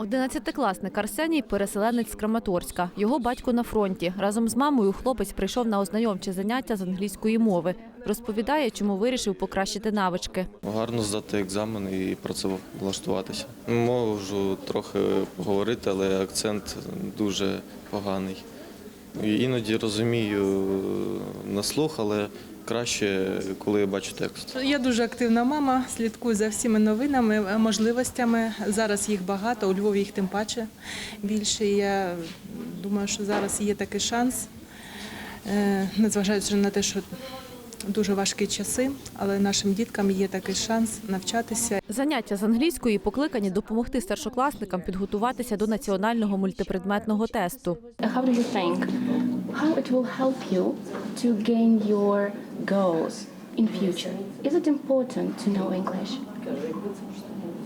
Одинадцятикласник Арсеній – переселенець з Краматорська. Його батько на фронті. Разом з мамою хлопець прийшов на ознайомче заняття з англійської мови. Розповідає, чому вирішив покращити навички. Гарно здати екзамен і працевлаштуватися. Можу трохи поговорити, але акцент дуже поганий. Іноді розумію на слух, але краще, коли я бачу текст. Я дуже активна мама, слідкую за всіми новинами, можливостями. Зараз їх багато, у Львові їх тим паче більше. Я думаю, що зараз є такий шанс, е, незважаючи на те, що дуже важкі часи, але нашим діткам є такий шанс навчатися. Заняття з англійської покликані допомогти старшокласникам підготуватися до національного мультипредметного тесту. How do you think? How it will help you to gain your goals in future? Is it important to know English?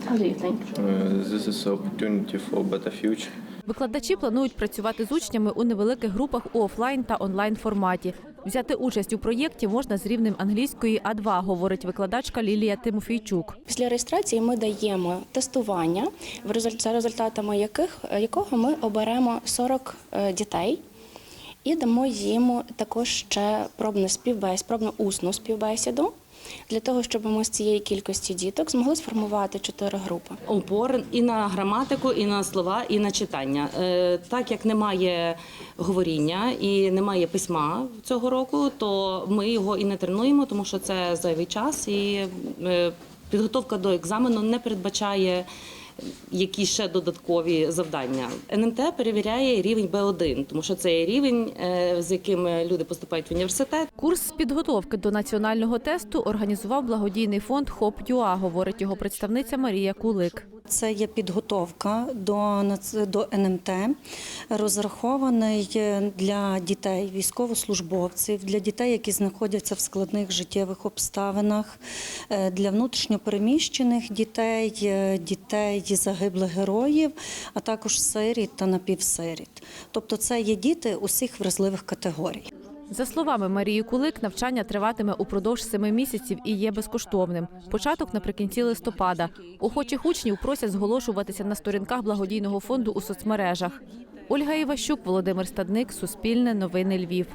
How do you think? Uh, This is opportunity for better future. Викладачі планують працювати з учнями у невеликих групах у офлайн та онлайн форматі. Взяти участь у проєкті можна з рівнем англійської А2, говорить викладачка Лілія Тимофійчук. Після реєстрації ми даємо тестування, за результатами яких, якого ми оберемо 40 е, дітей і дамо їм також ще пробну співбесіду, пробну усну співбесіду. Для того, щоб ми з цієї кількості діток змогли сформувати чотири групи. Упор і на граматику, і на слова, і на читання. Е, Так як немає говоріння і немає письма цього року, то ми його і не тренуємо, тому що це зайвий час, і е, підготовка до екзамену не передбачає. Які ще додаткові завдання? НМТ перевіряє рівень Б1, тому що це рівень, е, з яким люди поступають в університет. Курс підготовки до національного тесту організував благодійний фонд ХОП ЮА, говорить його представниця Марія Кулик. Це є підготовка до, до НМТ, розрахований для дітей, військовослужбовців, для дітей, які знаходяться в складних життєвих обставинах, е, для внутрішньопереміщених дітей, е, дітей загиблих героїв, а також сиріт та напівсиріт. Тобто це є діти усіх вразливих категорій. За словами Марії Кулик, навчання триватиме упродовж семи місяців і є безкоштовним. Початок наприкінці листопада. Охочих учнів просять зголошуватися на сторінках благодійного фонду у соцмережах. Ольга Іващук, Володимир Стадник, Суспільне, Новини Львів.